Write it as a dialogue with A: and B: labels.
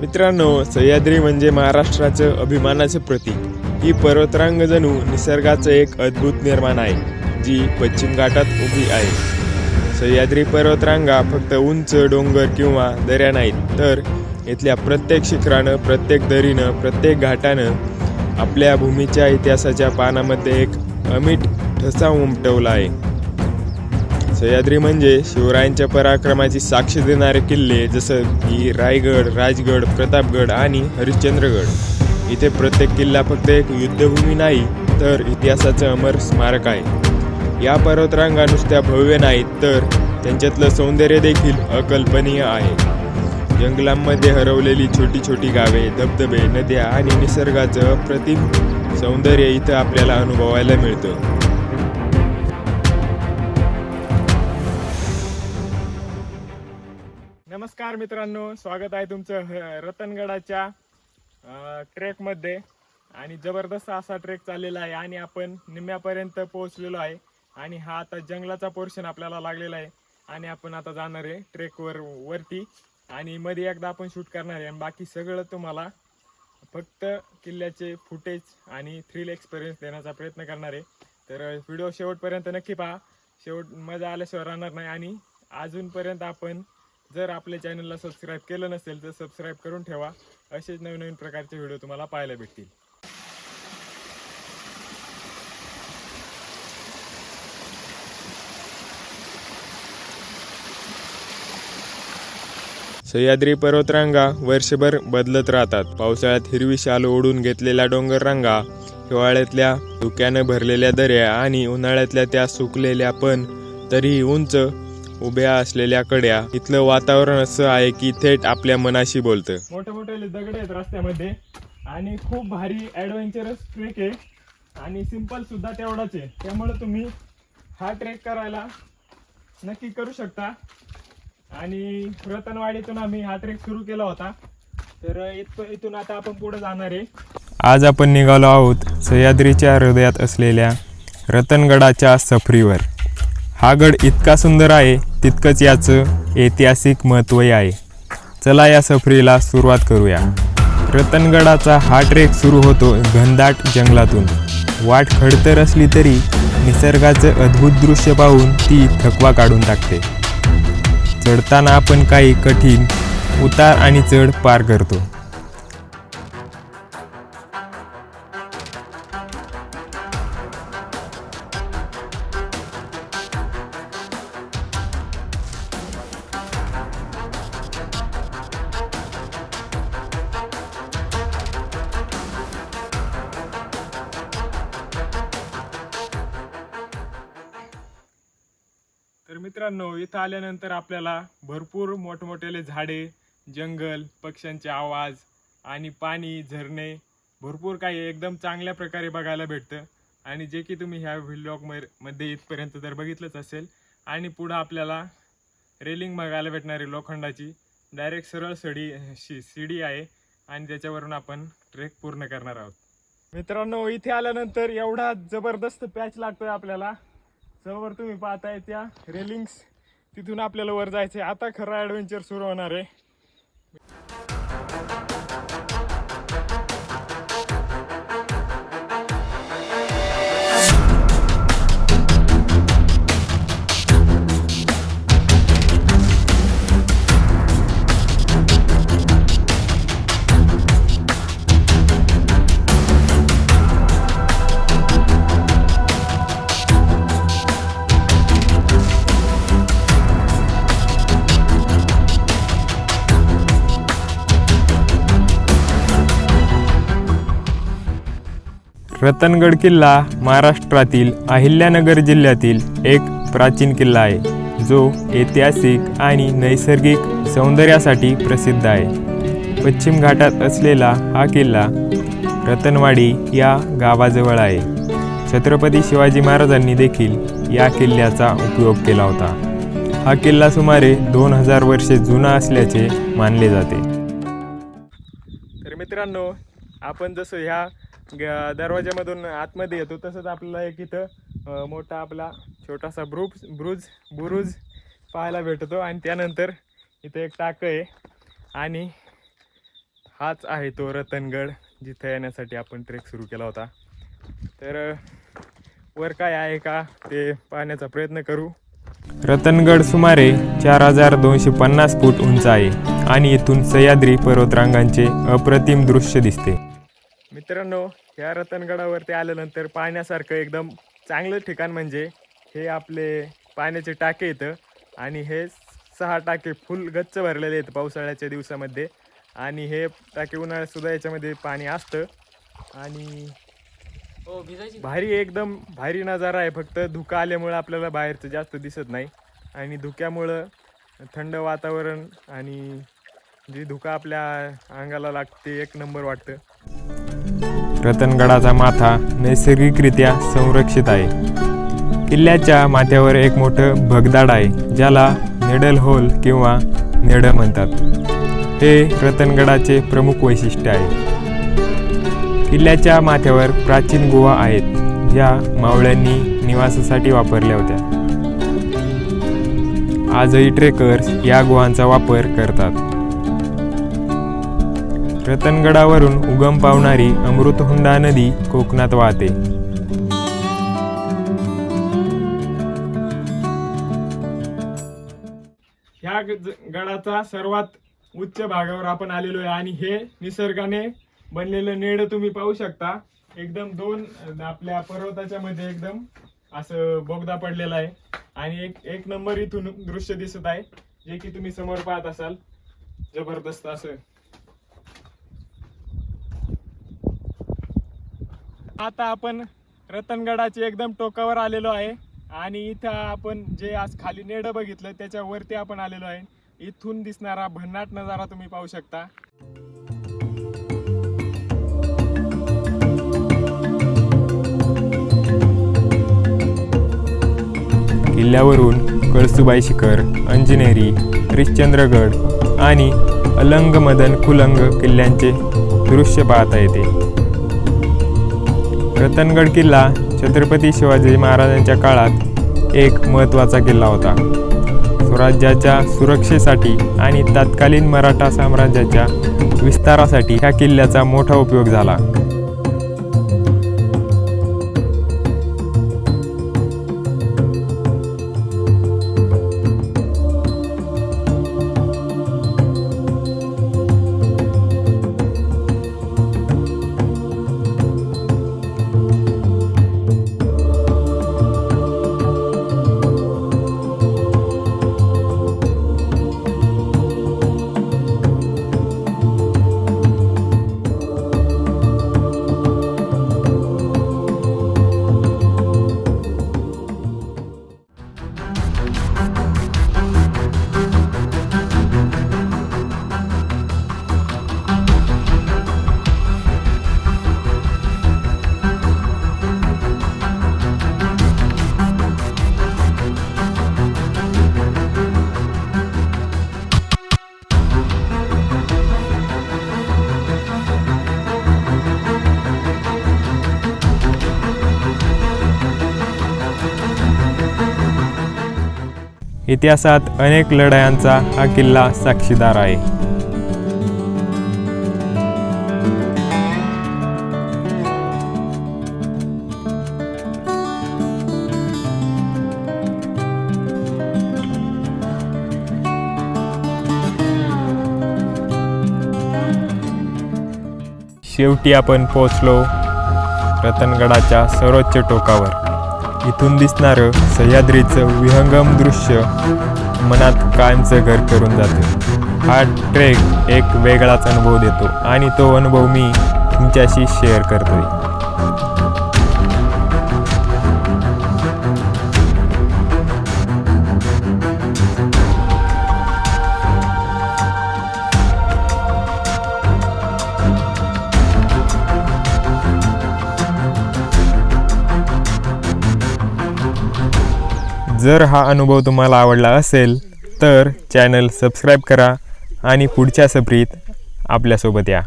A: मित्रांनो सह्याद्री म्हणजे महाराष्ट्राचं अभिमानाचं प्रतीक. ही पर्वतरांग जणू निसर्गाचं एक अद्भुत निर्माण आहे जी पश्चिम घाटात उभी आहे. सह्याद्री पर्वतरांगा फक्त उंच डोंगर किंवा दऱ्या नाहीत तर इथल्या प्रत्येक शिखरानं प्रत्येक दरीनं प्रत्येक घाटानं आपल्या भूमीच्या इतिहासाच्या पानामध्ये एक अमिट ठसा उमटवला आहे. सह्याद्री म्हणजे शिवरायांच्या पराक्रमाची साक्ष देणारे किल्ले जसं की रायगड राजगड प्रतापगड आणि हरिश्चंद्रगड. इथे प्रत्येक किल्ला फक्त एक युद्धभूमी नाही तर इतिहासाचं अमर स्मारक आहे. या पर्वतरांगा नुसत्या भव्य नाहीत तर त्यांच्यातलं सौंदर्य देखील अकल्पनीय आहे. जंगलांमध्ये हरवलेली छोटी छोटी गावे धबधबे नद्या आणि निसर्गाचं अप्रतिम सौंदर्य इथं आपल्याला अनुभवायला मिळतं. नमस्कार मित्रांनो स्वागत आहे तुमचं ह- रतनगडाच्या ट्रेकमध्ये. आणि जबरदस्त असा ट्रेक चाललेला आहे आणि आपण निम्म्यापर्यंत पोहोचलेलो आहे. आणि हा आता जंगलाचा पोर्शन आपल्याला लागलेला आहे. आणि आपण आता जाणार आहे ट्रेकवर वरती. आणि मध्ये एकदा आपण शूट करणार आहे. आणि बाकी सगळं तुम्हाला फक्त किल्ल्याचे फुटेज आणि थ्रिल एक्सपिरियन्स देण्याचा प्रयत्न करणार आहे. तर व्हिडिओ शेवटपर्यंत नक्की पहा. शेवट मजा आल्याशिवाय राहणार नाही. आणि अजूनपर्यंत आपण जर आपल्या चॅनलला सबस्क्राईब केलं नसेल तर सबस्क्राईब करून ठेवा. असेच नवीन नवीन प्रकारचे व्हिडिओ तुम्हाला पाहायला भेटतील. सह्याद्री पर्वतरांगा वर्षभर बदलत राहतात. पावसाळ्यात हिरवी शाल ओढून घेतलेल्या डोंगर रांगा हिवाळ्यातल्या धुक्यानं भरलेल्या दऱ्या आणि उन्हाळ्यातल्या त्या सुकलेल्या पण तरीही उंच उभ्या असलेल्या कड्या इथलं वातावरण असं आहे की थेट आपल्या मनाशी बोलतं. मोठे मोठे दगड आहेत रस्त्यामध्ये आणि खूप भारी ॲडव्हेंचरस ट्रेक आहे. आणि सिंपल सुद्धा तेवढाच आहे. त्यामुळे तुम्ही हा ट्रेक करायला नक्की करू शकता. आणि रतनवाडीतून आम्ही हा ट्रेक सुरू केला होता. तर इथं इथून आता आपण पुढे जाणार आहे. आज आपण निघालो आहोत सह्याद्रीच्या हृदयात असलेल्या रतनगडाच्या सफरीवर. हा गड इतका सुंदर आहे तितकंच याचं ऐतिहासिक महत्त्वही आहे. चला या सफरीला सुरुवात करूया. रतनगडाचा हा ट्रेक सुरू होतो घनदाट जंगलातून. वाट खडतर असली तरी निसर्गाचं अद्भुत दृश्य पाहून ती थकवा काढून टाकते. चढताना आपण काही कठीण उतार आणि चढ पार करतो. मित्रांनो इथं आल्यानंतर आपल्याला भरपूर मोठमोठेले झाडे जंगल पक्ष्यांचे आवाज आणि पाणी झरणे भरपूर काही एकदम चांगल्या प्रकारे बघायला भेटतं. आणि जे की तुम्ही ह्या व्हिडिओमध्ये इथपर्यंत तर बघितलंच असेल. आणि पुढं आपल्याला रेलिंग बघायला भेटणारी लोखंडाची डायरेक्ट सरळ सडी शि शिडी आहे. आणि त्याच्यावरून आपण ट्रेक पूर्ण करणार आहोत. मित्रांनो इथे आल्यानंतर एवढा जबरदस्त पॅच लागतोय आपल्याला. समोर तुम्ही पाहताय त्या रेलिंग्स तिथून आपल्याला वर जायचंय. आता खरं ॲडव्हेंचर सुरू होणार आहे. रतनगड किल्ला महाराष्ट्रातील अहिल्यानगर जिल्ह्यातील एक प्राचीन किल्ला आहे. जो ऐतिहासिक आणि नैसर्गिक सौंदर्यासाठी प्रसिद्ध आहे. पश्चिम घाटात असलेला हा किल्ला रतनवाडी या गावाजवळ आहे. छत्रपती शिवाजी महाराजांनी देखील या किल्ल्याचा उपयोग केला होता. हा किल्ला सुमारे दोन हजार वर्षे जुना असल्याचे मानले जाते. तर मित्रांनो आपण जसं ह्या ग- दरवाजामधून आतमध्ये येतो. तसंच आपल्याला एक इथं मोठा आपला छोटासा ब्रुज ब्रुज बुरुज पाहायला भेटतो. आणि त्यानंतर इथं एक टाकं आहे. आणि हाच आहे तो रतनगड जिथं येण्यासाठी आपण ट्रेक सुरू केला होता. तर वर काय आहे का ते पाहण्याचा प्रयत्न करू. रतनगड सुमारे चार हजार दोनशे पन्नास फूट उंच आहे. आणि इथून सह्याद्री पर्वतरांगांचे अप्रतिम दृश्य दिसते. मित्रांनो या रतनगडावरती आल्यानंतर पाहण्यासारखं एकदम चांगलं ठिकाण म्हणजे हे आपले पाण्याचे टाके येतं आणि हे सहा टाके फुल गच्च भरलेले आहेत पावसाळ्याच्या दिवसामध्ये. आणि हे टाके उन्हाळ्यात सुद्धा याच्यामध्ये पाणी असतं. आणि
B: हो
A: भारी एकदम भारी नजारा आहे. फक्त धुकं आल्यामुळं आपल्याला बाहेरचं जास्त दिसत नाही. आणि धुक्यामुळं थंड वातावरण आणि जी धुकं आपल्या अंगाला लागते एक नंबर वाटतं. रतनगडाचा माथा नैसर्गिकरित्या संरक्षित आहे. किल्ल्याच्या माथ्यावर एक मोठं भगदाड आहे ज्याला नेडल होल किंवा नेड म्हणतात. हे रतनगडाचे प्रमुख वैशिष्ट्य आहे. किल्ल्याच्या माथ्यावर प्राचीन गुहा आहेत ज्या मावळ्यांनी निवासासाठी वापरल्या होत्या. आजही ट्रेकर्स या गुहांचा वापर करतात. रतनगडावरून उगम पावणारी अमृतहुंडा नदी कोकणात वाहते. ह्या ग- गडाचा सर्वात उच्च भागावर आपण आलेलो आहे आणि हे निसर्गाने बनलेलं नेड तुम्ही पाहू शकता. एकदम दोन आपल्या पर्वताच्या मध्ये एकदम असं बोगदा पडलेला आहे. आणि एक एक नंबर इथून दृश्य दिसत आहे जे की तुम्ही समोर पाहत असाल. जबरदस्त असं. आता आपण रतनगडाचे एकदम टोकावर आलेलो आहे. आणि इथं आपण जे आज खाली नेड बघितलं त्याच्यावरती आपण आलेलो आहे. इथून दिसणारा भन्नाट नजारा तुम्ही पाहू शकता. किल्ल्यावरून कळसुबाई शिखर अंजनेरी हरिश्चंद्रगड आणि अलंग मदन कुलंग किल्ल्यांचे दृश्य पाहता येते. रतनगड किल्ला छत्रपती शिवाजी महाराजांच्या काळात एक महत्त्वाचा किल्ला होता. स्वराज्याच्या सुरक्षेसाठी आणि तत्कालीन मराठा साम्राज्याच्या विस्तारासाठी ह्या किल्ल्याचा मोठा उपयोग झाला. इतिहासात अनेक लढायांचा हा किल्ला साक्षीदार आहे. शेवटी आपण पोचलो रतनगडाच्या सर्वोच्च टोकावर. इथून दिसणारं सह्याद्रीचं विहंगम दृश्य मनात कायमचं घर करून जातं. हा ट्रेक एक वेगळाच अनुभव देतो आणि तो अनुभव मी तुमच्याशी शेअर करतोय. जर हा अनुभव तुम्हाला आवडला असेल तर चॅनल सबस्क्राईब करा आणि पुढच्या सफरीत आपल्यासोबत या.